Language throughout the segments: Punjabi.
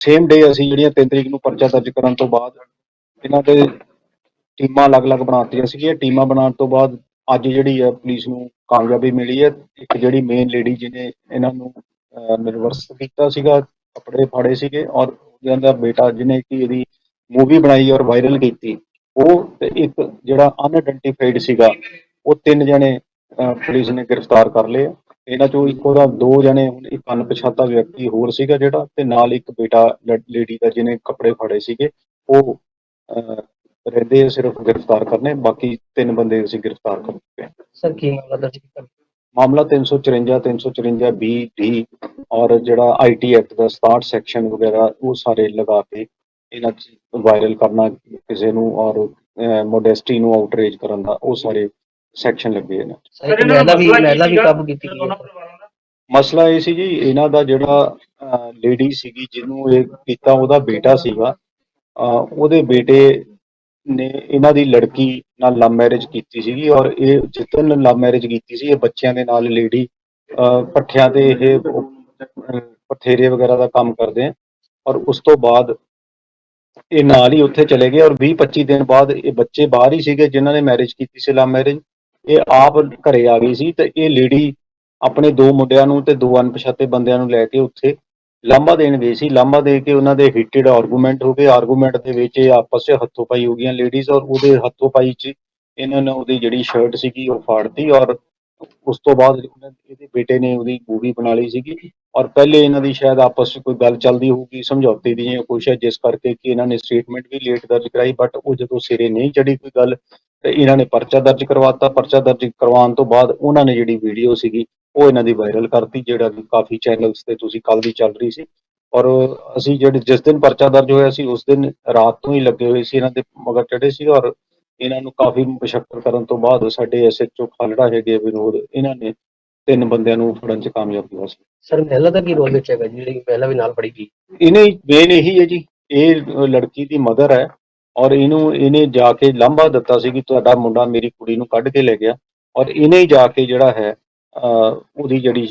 ਸੇਮ ਡੇ ਅਸੀਂ ਜਿਹੜੀਆਂ 3 ਤਰੀਕ ਨੂੰ ਪਰਚਾ ਦਰਜ ਕਰਨ ਤੋਂ ਬਾਅਦ ਇਹਨਾਂ ਦੇ ਟੀਮਾਂ ਅਲੱਗ-ਅਲੱਗ ਬਣਾਤੀਆਂ ਸੀਗੀਆਂ। ਟੀਮਾਂ ਬਣਾਉਣ ਤੋਂ ਬਾਅਦ ਅੱਜ ਜਿਹੜੀ ਹੈ ਪੁਲਿਸ ਨੂੰ ਕਾਮਯਾਬੀ ਮਿਲੀ ਹੈ। ਇੱਕ ਜਿਹੜੀ ਮੇਨ ਲੇਡੀ ਜਿਹਨੇ ਇਹਨਾਂ ਨੂੰ ਅਹ, ਨਿਰਵਰਸ ਕੀਤਾ ਸੀਗਾ ਕੱਪੜੇ ਫਾੜੇ ਸੀਗੇ ਔਰ ਉਹਦਾ ਦਾ ਬੇਟਾ ਜਿਹਨੇ ਕਿ ਇਹਦੀ ਮੂਵੀ ਬਣਾਈ ਔਰ ਵਾਇਰਲ ਕੀਤੀ ਉਹ ਤੇ ਇੱਕ ਜਿਹੜਾ ਅਨਆਇਡੈਂਟੀਫਾਈਡ ਸੀਗਾ ਉਹ ਤਿੰਨ ਜਣੇ ਪੁਲਿਸ ਨੇ ਗ੍ਰਿਫਤਾਰ ਕਰ ਲਏ ਇਹਨਾਂ ਚੋਂ ਇੱਕ ਉਹਦਾ ਦੋ ਜਣੇ ਇੱਕ ਅਣਪਛਾਤਾ ਵਿਅਕਤੀ ਹੋਰ ਸੀਗਾ ਜਿਹੜਾ ਤੇ ਨਾਲ ਇੱਕ ਬੇਟਾ ਲੇਡੀ ਦਾ ਜਿਹਨੇ ਕੱਪੜੇ ਫਾੜੇ ਸੀਗੇ ਉਹ ਰਹਿੰਦੇ ਸਿਰਫ ਗ੍ਰਿਫਤਾਰ ਕਰਨੇ ਬਾਕੀ ਤਿੰਨ ਬੰਦੇ ਅਸੀਂ ਗ੍ਰਿਫਤਾਰ ਕਰ ਚੁੱਕੇ ਹਾਂ। ਸਰ ਕੀ ਮਾਮਲਾ ਦਰਜ ਕੀਤਾ? ਮਾਮਲਾ 354 354 ਬੀ ਡੀ ਔਰ ਜਿਹੜਾ ਆਈਟੀ ਐਕਟ ਦਾ 67 ਸੈਕਸ਼ਨ ਵਗੈਰਾ ਉਹ ਸਾਰੇ ਲਗਾ ਕੇ ਇਹਨਾਂ ਚ ਵਾਇਰਲ ਕਰਨਾ ਕਿਸੇ ਨੂੰ ਔਰ ਮੋਡੈਸਟੀ ਨੂੰ ਆਊਟਰੇਜ ਕਰਨ ਦਾ ਉਹ ਸਾਰੇ ਸੈਕਸ਼ਨ ਲੱਗੇ ਨੇ ਸਰ ਇੱਕ ਮਹਿਲਾ ਵੀ ਮਹਿਲਾ ਵੀ ਕਾਬੂ ਕੀਤੀ ਗਈ ਹੈ। ਮਸਲਾ ਇਹ ਸੀ ਜੀ ਇਹਨਾਂ ਦਾ ਜਿਹੜਾ ਲੇਡੀ ਸੀਗੀ ਜਿਹਨੂੰ ਇਹ ਕੀਤਾ ਉਹਦਾ ਬੇਟਾ ਸੀਗਾ ਅਹ, ਉਹਦੇ ਬੇਟੇ ਨੇ ਇਹਨਾਂ ਦੀ ਲੜਕੀ ਨਾਲ ਲਵ ਮੈਰਿਜ ਕੀਤੀ ਸੀਗੀ ਔਰ ਇਹ ਜਿੱਦਨ ਲਵ ਮੈਰਿਜ ਕੀਤੀ ਸੀ ਇਹ ਬੱਚਿਆਂ ਦੇ ਨਾਲ ਲੇਡੀ ਪੱਠਿਆਂ ਤੇ ਇਹ ਪਥੇਰੇ ਵਗੈਰਾ ਦਾ ਕੰਮ ਕਰਦੇ ਆ ਔਰ ਉਸ ਤੋਂ ਬਾਅਦ ਇਹ ਨਾਲ ਹੀ ਉੱਥੇ ਚਲੇ ਗਏ ਔਰ 20 25 ਦਿਨ ਬਾਅਦ ਇਹ ਬੱਚੇ ਬਾਹਰ ਹੀ ਸੀਗੇ ਜਿਨ੍ਹਾਂ ਨੇ ਮੈਰਿਜ ਕੀਤੀ ਸੀ ਲਵ ਮੈਰਿਜ ਇਹ ਆਪ ਘਰੇ ਆ ਗਈ ਸੀ ਤੇ ਇਹ ਲੇਡੀ ਆਪਣੇ ਦੋ ਮੁੰਡਿਆਂ ਨੂੰ ਤੇ ਦੋ ਅਣਪਛਾਤੇ ਬੰਦਿਆਂ ਨੂੰ ਲੈ ਕੇ ਉੱਥੇ ਲਾਂਭਾ ਦੇਣ ਗਈ ਸੀ। ਲਾਂਭਾ ਦੇ ਕੇ ਉਹਨਾਂ ਦੇ ਹੀਟਡ ਆਰਗੂਮੈਂਟ ਹੋ ਗਏ। ਆਰਗੂਮੈਂਟ ਦੇ ਵਿੱਚ ਇਹ ਆਪਸ 'ਚ ਹੱਥੋਂ ਪਾਈ ਹੋ ਗਈਆਂ ਲੇਡੀਜ਼ ਔਰ ਉਹਦੇ ਹੱਥੋਂ ਪਾਈ 'ਚ ਇਹਨਾਂ ਨੇ ਉਹਦੀ ਜਿਹੜੀ ਸ਼ਰਟ ਸੀਗੀ ਉਹ ਫਾੜਤੀ ਔਰ ਉਸ ਤੋਂ ਬਾਅਦ ਇਹਦੇ ਬੇਟੇ ਨੇ ਉਹਦੀ ਮੂਵੀ ਬਣਾ ਲਈ ਸੀਗੀ ਔਰ ਪਹਿਲੇ ਇਹਨਾਂ ਦੀ ਸ਼ਾਇਦ ਆਪਸ 'ਚ ਕੋਈ ਗੱਲ ਚੱਲਦੀ ਹੋਊਗੀ, ਸਮਝੌਤੇ ਦੀ ਜਾਂ ਕੁਛ ਹੈ, ਜਿਸ ਕਰਕੇ ਕਿ ਇਹਨਾਂ ਨੇ ਸਟੇਟਮੈਂਟ ਵੀ ਲੇਟ ਦਰਜ ਕਰਾਈ ਬਟ ਉਹ ਜਦੋਂ ਸਿਰੇ ਨਹੀਂ ਚੜੀ ਕੋਈ ਗੱਲ ਤੇ ਇਹਨਾਂ ਨੇ ਪਰਚਾ ਦਰਜ ਕਰਵਾਤਾ। ਪਰਚਾ ਦਰਜ ਕਰਵਾਉਣ ਤੋਂ ਬਾਅਦ ਉਹਨਾਂ ਨੇ ਜਿਹੜੀ ਵੀਡੀਓ ਸੀਗੀ ਉਹ ਇਹਨਾਂ ਦੀ ਵਾਇਰਲ ਕਰਤੀ ਜਿਹੜਾ ਕਿ ਕਾਫੀ ਚੈਨਲਸ ਤੇ ਤੁਸੀਂ ਕੱਲ ਦੀ ਚੱਲ ਰਹੀ ਸੀ। ਔਰ ਅਸੀਂ ਜਿਹੜੇ ਜਿਸ ਦਿਨ ਪਰਚਾ ਦਰਜ ਹੋਇਆ ਸੀ ਉਸ ਦਿਨ ਰਾਤ ਤੋਂ ਹੀ ਲੱਗੇ ਹੋਏ ਸੀ ਇਹਨਾਂ ਦੇ ਮਗਰ ਚੜੇ ਸੀ ਔਰ ਇਹਨਾਂ ਨੂੰ ਕਾਫੀ ਮੁਸ਼ੱਕਲ ਕਰਨ ਤੋਂ ਬਾਅਦ ਸਾਡੇ ਐਸਐਚਓ ਖਾਲੜਾ ਹੈਗੇ ਵਿਨੋਦ ਇਹਨਾਂ ਨੇ ਤਿੰਨ ਬੰਦਿਆਂ ਨੂੰ ਫੜਨ 'ਚ ਕਾਮਯਾਬੀ ਹਾਸਲ ਸਰ ਮਹਿਲਾ ਦਾ ਕੀ ਰੋਲ ਵਿੱਚ ਹੈਗਾ ਜਿਹੜੀ ਮਹਿਲਾ ਵੀ ਨਾਲ ਫੜੀ ਗਈ ਇਹਨੇ ਮੇਨ ਇਹੀ ਹੈ ਜੀ ਇਹ ਲੜਕੀ ਦੀ ਮਦਰ ਹੈ। ਔਰ ਇਹਨੂੰ ਇਹਨੇ ਜਾ ਕੇ ਲਾਂਭਾ ਦਿੱਤਾ ਸੀ ਕਿ ਤੁਹਾਡਾ ਮੁੰਡਾ ਮੇਰੀ ਕੁੜੀ ਨੂੰ ਕੱਢ ਕੇ ਲੈ ਗਿਆ। ਔਰ ਇਹਨੇ ਹੀ ਜਾ ਕੇ ਜਿਹੜਾ ਹੈ ਉਹਦੀ ਜਿਹੜੀ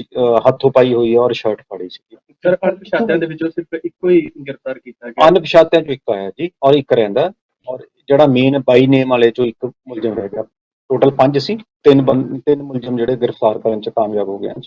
ਹੱਥੋਂ ਪਾਈ ਹੋਈ ਹੈ ਔਰ ਸ਼ਰਟ ਫਾੜੀ ਸੀ। ਸਰ ਅਣਪਛਾਤਿਆਂ ਦੇ ਵਿੱਚੋਂ ਸਿਰਫ ਇੱਕੋ ਹੀ ਗ੍ਰਿਫਤਾਰ ਕੀਤਾ ਗਿਆ। ਅਣਪਛਾਤਿਆਂ ਚੋਂ ਇੱਕ ਆਇਆ ਜੀ ਔਰ ਇੱਕ ਰਹਿੰਦਾ। ਔਰ ਜਿਹੜਾ ਮੇਨ ਬਾਈ ਨੇਮ ਵਾਲੇ ਚੋਂ ਇੱਕ ਮੁਲਜ਼ਮ ਰਹਿ ਗਿਆ। ਟੋਟਲ ਪੰਜ ਸੀ ਤਿੰਨ ਤਿੰਨ ਮੁਲਜ਼ਮ ਜਿਹੜੇ ਗ੍ਰਿਫਤਾਰ ਕਰਨ ਚ ਕਾਮਯਾਬ ਹੋ ਗਏ ਹਨ।